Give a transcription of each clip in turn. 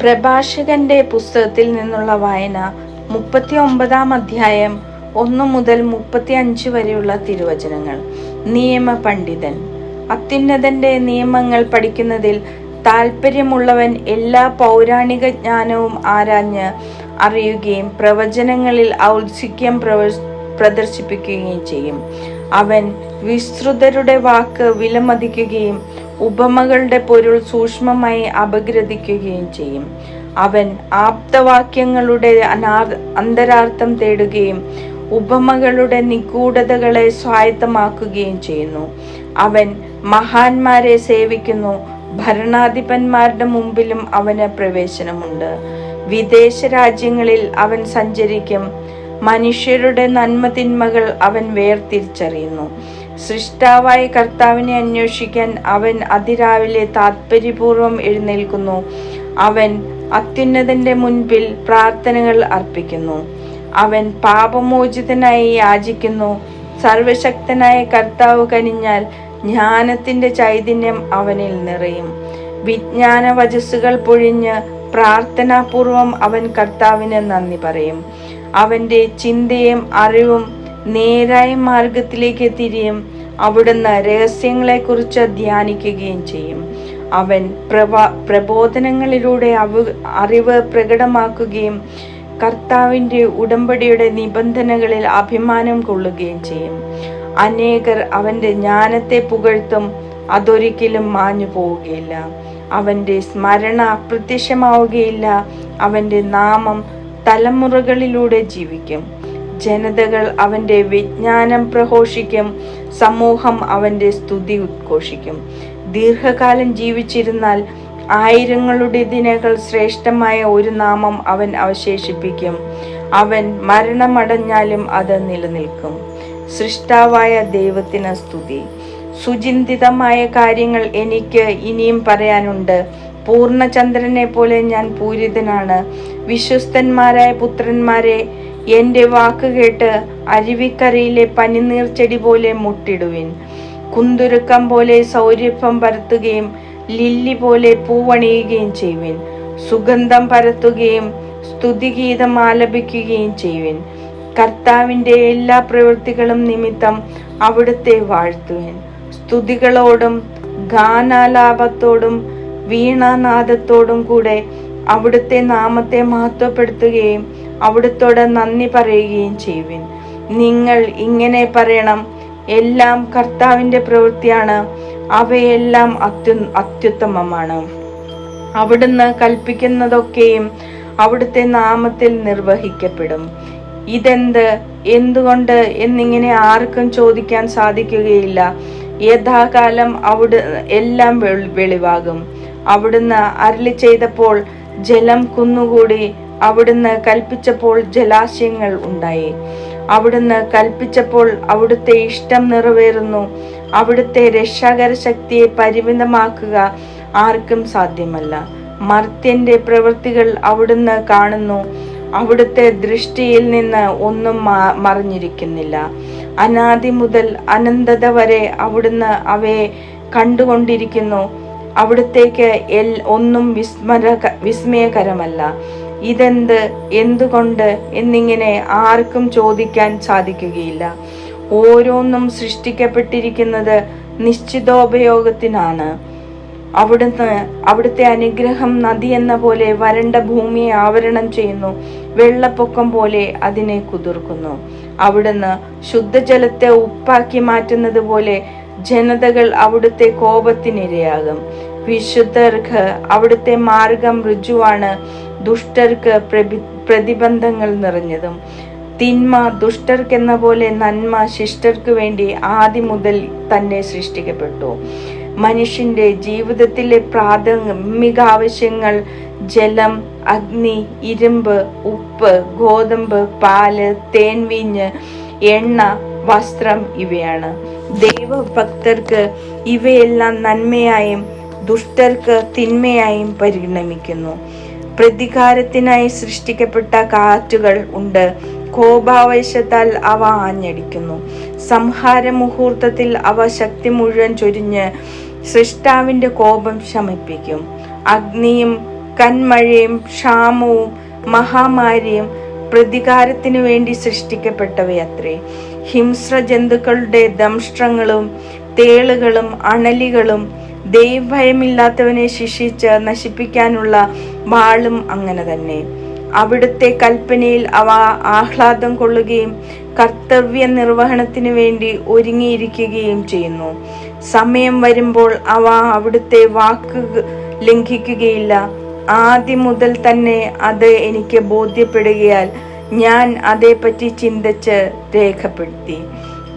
പ്രഭാഷകന്റെ പുസ്തകത്തിൽ നിന്നുള്ള വായന മുപ്പത്തി ഒമ്പതാം അധ്യായം ഒന്നു മുതൽ മുപ്പത്തി അഞ്ച് വരെയുള്ള തിരുവചനങ്ങൾ. നിയമ പണ്ഡിതൻ. അത്യുന്നതന്റെ നിയമങ്ങൾ പഠിക്കുന്നതിൽ താല്പര്യമുള്ളവൻ എല്ലാ പൗരാണിക ജ്ഞാനവും ആരാഞ്ഞ് അറിയുകയും പ്രവചനങ്ങളിൽ ഔത്സുക്യം പ്രവ പ്രദർശിപ്പിക്കുകയും ചെയ്യും. അവൻ വിസ്തൃതരുടെ വാക്ക് വിലമതിക്കുകയും ഉപമകളുടെ പൊരുൾ സൂക്ഷ്മമായി അപഗ്രഥിക്കുകയും ചെയ്യും. അവൻ ആപ്തവാക്യങ്ങളുടെ അന്തരാർത്ഥം തേടുകയും ഉപമകളുടെ നിഗൂഢതകളെ സ്വായത്തമാക്കുകയും ചെയ്യുന്നു. അവൻ മഹാന്മാരെ സേവിക്കുന്നു. ഭരണാധിപന്മാരുടെ മുമ്പിലും അവന് പ്രവേശനമുണ്ട്. വിദേശ രാജ്യങ്ങളിൽ അവൻ സഞ്ചരിക്കും. മനുഷ്യരുടെ നന്മതിന്മകൾ അവൻ വേർതിരിച്ചറിയുന്നു. സൃഷ്ടാവായ കർത്താവിനെ അന്വേഷിക്കാൻ അവൻ അതിരാവിലെ താത്പര്യപൂർവം എഴുന്നേൽക്കുന്നു. അവൻ അത്യുന്നതന്റെ മുൻപിൽ പ്രാർത്ഥനകൾ അർപ്പിക്കുന്നു. അവൻ പാപമോചിതനായി യാചിക്കുന്നു. സർവശക്തനായ കർത്താവ് കനിഞ്ഞാൽ ജ്ഞാനത്തിന്റെ ചൈതന്യം അവനിൽ നിറയും. വിജ്ഞാന വചസ്സുകൾ പൊഴിഞ്ഞ് പ്രാർത്ഥനാപൂർവം അവൻ കർത്താവിന് നന്ദി പറയും. അവന്റെ ചിന്തയും അറിവും നേരായ മാർഗത്തിലേക്ക് തിരിയും. അവിടുന്ന് രഹസ്യങ്ങളെക്കുറിച്ച് ധ്യാനിക്കുകയും ചെയ്യും. അവൻ പ്രവാ പ്രബോധനങ്ങളിലൂടെ അവ അറിവ് പ്രകടമാക്കുകയും കർത്താവിന്റെ ഉടമ്പടിയുടെ നിബന്ധനകളിൽ അഭിമാനം കൊള്ളുകയും ചെയ്യും. അനേകർ അവന്റെ ജ്ഞാനത്തെ പുകഴ്ത്തും അതൊരിക്കലും മാഞ്ഞു പോവുകയില്ല. അവന്റെ സ്മരണ അപ്രത്യക്ഷമാവുകയില്ല. അവന്റെ നാമം തലമുറകളിലൂടെ ജീവിക്കും. ജനതകൾ അവന്റെ വിജ്ഞാനം പ്രഘോഷിക്കും സമൂഹം അവന്റെ സ്തുതി ഉദ്ഘോഷിക്കും. ദീർഘകാലം ജീവിച്ചിരുന്നാൽ ആയിരങ്ങളുടെ ദിനകൾ ശ്രേഷ്ഠമായ ഒരു നാമം അവൻ അവശേഷിപ്പിക്കും. അവൻ മരണമടഞ്ഞാലും അത് നിലനിൽക്കും. സൃഷ്ടാവായ ദൈവത്തിന് സ്തുതി. സുചിന്തിതമായ കാര്യങ്ങൾ എനിക്ക് ഇനിയും പറയാനുണ്ട്. പൂർണചന്ദ്രനെ പോലെ ഞാൻ പൂരിതനാണ്. വിശ്വസ്തന്മാരായ പുത്രന്മാരെ എന്റെ വാക്ക് കേട്ട് അരുവിക്കരയിലെ പനിനീർ ചെടി പോലെ മുട്ടിടുവിൻ. കുന്തുരുക്കം പോലെ സൗരഭ്യം പരത്തുകയും ലില്ലി പോലെ പൂവണിയുകയും ചെയ്യുവിൻ. സുഗന്ധം പരത്തുകയും സ്തുതിഗീതം ആലപിക്കുകയും ചെയ്യുവിൻ. കർത്താവിന്റെ എല്ലാ പ്രവൃത്തികളും നിമിത്തം അവിടുത്തെ വാഴ്ത്തുവിൻ. സ്തുതികളോടും ഗാനാലാപത്തോടും വീണാനാദത്തോടും കൂടെ അവിടുത്തെ നാമത്തെ മഹത്വപ്പെടുത്തുകയും അവിടുത്തോട് നന്ദി പറയുകയും ചെയ്യുവിൻ. നിങ്ങൾ ഇങ്ങനെ പറയണം. എല്ലാം കർത്താവിന്റെ പ്രവൃത്തിയാണ്. അവയെല്ലാം അത്യു അത്യുത്തമമാണ്. അവിടുന്ന് കൽപ്പിക്കുന്നതൊക്കെയും അവിടുത്തെ നാമത്തിൽ നിർവഹിക്കപ്പെടും. ഇതെന്ത്? എന്തുകൊണ്ട് എന്നിങ്ങനെ ആർക്കും ചോദിക്കാൻ സാധിക്കുകയില്ല. യഥാകാലം അവിടെ എല്ലാം വെളി- വെളിവാകും. അവിടുന്ന് അരളി ചെയ്തപ്പോൾ ജലം കുന്നുകൂടി അവിടുന്ന് കൽപ്പിച്ചപ്പോൾ ജലാശയങ്ങൾ ഉണ്ടായി. അവിടുന്ന് കൽപ്പിച്ചപ്പോൾ അവിടുത്തെ ഇഷ്ടം നിറവേറുന്നു. അവിടുത്തെ രക്ഷാകര ശക്തിയെ പരിമിതമാക്കുക ആർക്കും സാധ്യമല്ല. മർത്യന്റെ പ്രവൃത്തികൾ അവിടുന്ന് കാണുന്നു. അവിടുത്തെ ദൃഷ്ടിയിൽ നിന്ന് ഒന്നും മറിഞ്ഞിരിക്കുന്നില്ല. അനാദി മുതൽ അനന്തത വരെ അവിടുന്ന് അവയെ കണ്ടുകൊണ്ടിരിക്കുന്നു. അവിടുത്തേക്ക് എൽ ഒന്നും വിസ്മര വിസ്മയകരമല്ല. ഇതെന്ത് എന്തുകൊണ്ട് എന്നിങ്ങനെ ആർക്കും ചോദിക്കാൻ സാധിക്കുകയില്ല. ഓരോന്നും സൃഷ്ടിക്കപ്പെട്ടിരിക്കുന്നത് നിശ്ചിതോപയോഗത്തിനാണ്. അവിടുന്ന് അവിടുത്തെ അനുഗ്രഹം നദി എന്ന പോലെ വരണ്ട ഭൂമിയെ ആവരണം ചെയ്യുന്നു. വെള്ളപ്പൊക്കം പോലെ അതിനെ കുതിർക്കുന്നു. അവിടുന്ന് ശുദ്ധജലത്തെ ഉപ്പാക്കി മാറ്റുന്നത് പോലെ ജനതകൾ അവിടുത്തെ കോപത്തിനിരയാകും. വിശുദ്ധർക്ക് അവിടുത്തെ മാർഗം ഋജുവാണ് ദുഷ്ടർക്ക് പ്രതിബന്ധങ്ങൾ നിറഞ്ഞതും. തിന്മ ദുഷ്ടർക്കെന്ന പോലെ നന്മ ശിഷ്ടർക്ക് വേണ്ടി ആദ്യം മുതൽ തന്നെ സൃഷ്ടിക്കപ്പെട്ടു. മനുഷ്യന്റെ ജീവിതത്തിലെ പ്രാഥമിക ആവശ്യങ്ങൾ ജലം അഗ്നി ഇരുമ്പ് ഉപ്പ് ഗോതമ്പ് പാൽ തേൻവീഞ്ഞ് എണ്ണ വസ്ത്രം ഇവയാണ്. ദൈവഭക്തർക്ക് ഇവയെല്ലാം നന്മയായും ദുഷ്ടർക്ക് തിന്മയായും പരിണമിക്കുന്നു. പ്രതികാരത്തിനായി സൃഷ്ടിക്കപ്പെട്ട കാറ്റുകൾ ഉണ്ട്. കോപാവേശത്താൽ അവ ആഞ്ഞടിക്കുന്നു. സംഹാര മുഹൂർത്തത്തിൽ അവ ശക്തി മുഴുവൻ ചൊരിഞ്ഞ് സൃഷ്ടാവിന്റെ കോപം ശമിപ്പിക്കും. അഗ്നിയും കന്മഴയും ക്ഷാമവും മഹാമാരിയും പ്രതികാരത്തിനു വേണ്ടി സൃഷ്ടിക്കപ്പെട്ടവയത്രേ. ഹിംസ്ര ജന്തുക്കളുടെ ദംഷ്ട്രങ്ങളും തേളുകളും അണലികളും ദൈവഭയമില്ലാത്തവനെ ശിക്ഷിച്ച് നശിപ്പിക്കാനുള്ള വാളും അങ്ങനെ തന്നെ. അവിടുത്തെ കൽപ്പനയിൽ അവ ആഹ്ലാദം കൊള്ളുകയും കർത്തവ്യ നിർവഹണത്തിന് വേണ്ടി ഒരുങ്ങിയിരിക്കുകയും ചെയ്യുന്നു. സമയം വരുമ്പോൾ അവ അവിടുത്തെ വാക്ക് ലംഘിക്കുകയില്ല. ആദ്യം മുതൽ തന്നെ അത് എനിക്ക് ബോധ്യപ്പെടുകയാൽ ഞാൻ അതേപ്പറ്റി ചിന്തിച്ച് രേഖപ്പെടുത്തി.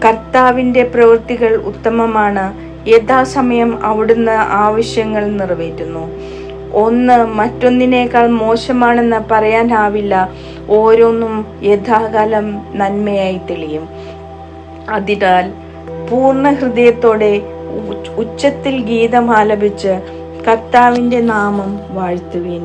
കർത്താവിന്റെ പ്രവൃത്തികൾ ഉത്തമമാണ്. യഥാസമയം അവിടുന്ന് ആവശ്യങ്ങൾ നിറവേറ്റുന്നു. ഒന്ന് മറ്റൊന്നിനേക്കാൾ മോശമാണെന്ന് പറയാനാവില്ല. ഓരോന്നും യഥാകാലം നന്മയായി തെളിയും. അതിനാൽ പൂർണ ഹൃദയത്തോടെ ഉച്ചത്തിൽ ഗീതം ആലപിച്ച് കർത്താവിന്റെ നാമം വാഴ്ത്തുവീൻ.